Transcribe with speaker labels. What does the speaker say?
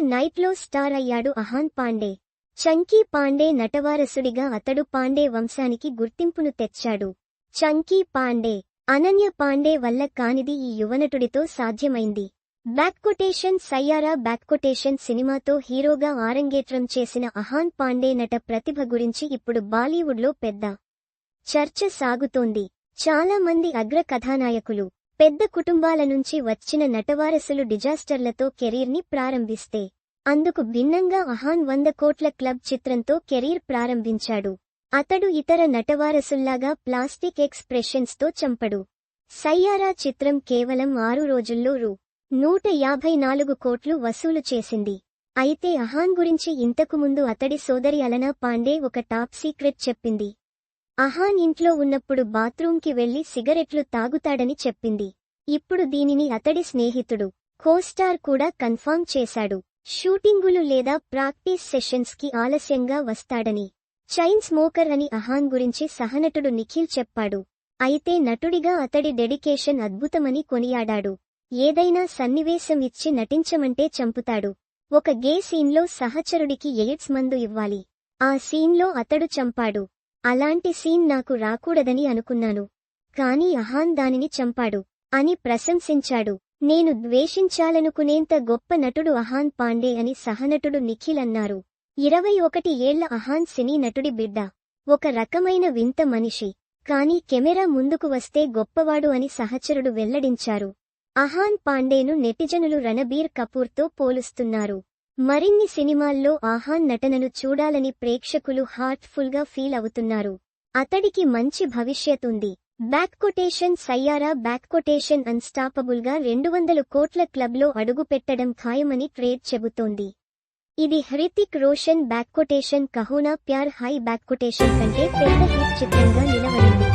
Speaker 1: నైట్లో స్టార్ అయ్యాడు అహాన్ పాండే. చంకీ పాండే నటవారసుడిగా అతడు పాండే వంశానికి గుర్తింపును తెచ్చాడు. చంకీ పాండే అనన్య పాండే వల్ల కానిది ఈ యువనటుడితో సాధ్యమైంది. బ్యాక్కొటేషన్ సయ్యారా బ్యాక్కొటేషన్ సినిమాతో హీరోగా ఆరంగేట్రం చేసిన అహాన్ పాండే నట ప్రతిభ గురించి ఇప్పుడు బాలీవుడ్లో పెద్ద చర్చ సాగుతోంది. చాలా మంది అగ్ర కథానాయకులు పెద్ద కుటుంబాల నుంచి వచ్చిన నటవారసులు డిజాస్టర్లతో కెరీర్ని ప్రారంభిస్తే. అందుకు భిన్నంగా అహాన్ వంద కోట్ల క్లబ్ చిత్రంతో కెరీర్ ప్రారంభించాడు. అతడు ఇతర నటవారసుల్లాగా ప్లాస్టిక్ ఎక్స్ప్రెషన్స్తో చంపడు. సయ్యారా చిత్రం కేవలం ఆరు రోజుల్లో రూ. నూట యాభై నాలుగు కోట్లు వసూలు చేసింది. అయితే అహాన్ గురించి ఇంతకుముందు అతడి సోదరి అలనా పాండే ఒక టాప్ సీక్రెట్ చెప్పింది. అహాన్ ఇంట్లో ఉన్నప్పుడు బాత్రూంకి వెళ్ళి సిగరెట్లు తాగుతాడని చెప్పింది. ఇప్పుడు దీనిని అతడి స్నేహితుడు కోస్టార్ కూడా కన్ఫర్మ్ చేశాడు. షూటింగులు లేదా ప్రాక్టీస్ సెషన్స్కి ఆలస్యంగా వస్తాడని. చైన్ స్మోకర్ అని అహాన్ గురించి సహనటుడు నిఖిల్ చెప్పాడు. అయితే నటుడిగా అతడి డెడికేషన్ అద్భుతమని కొనియాడాడు. ఏదైనా సన్నివేశం ఇచ్చి నటించమంటే చంపుతాడు. ఒక గే సీన్లో సహచరుడికి ఎయిడ్స్ మందు ఇవ్వాలి. ఆ సీన్లో అతడు చంపాడు. అలాంటి సీన్ నాకు రాకూడదని అనుకున్నాను. కాని అహాన్ దానిని చంపాడు. అని ప్రశంసించాడు. నేను ద్వేషించాలనుకునేంత గొప్ప నటుడు అహాన్ పాండే అని సహనటుడు నిఖిల్ అన్నారు. ఇరవై ఒకటి ఏళ్ళ అహాన్ సినీ నటుడి బిడ్డ. ఒక రకమైన వింత మనిషి. కాని కెమెరా ముందుకు వస్తే గొప్పవాడు అని సహచరుడు వెల్లడించారు. అహాన్ పాండేను నెటిజనులు రణబీర్ కపూర్తో పోలుస్తున్నారు. మరిన్ని సినిమాల్లో ఆహాన్ నటనను చూడాలని ప్రేక్షకులు హార్ట్ఫుల్గా ఫీల్ అవుతున్నారు. అతడికి మంచి భవిష్యతుంది back quotation Saiyaara? Back quotation అన్స్టాపబుల్గా రెండు వందల కోట్ల క్లబ్లో అడుగుపెట్టడం ఖాయమని ట్రేడ్ చెబుతోంది. ఇది Hrithik Roshan back quotation Kaho Naa Pyaar Hai back quotation కంటే పెద్ద హిట్ చిత్రంగా నిలవనుంది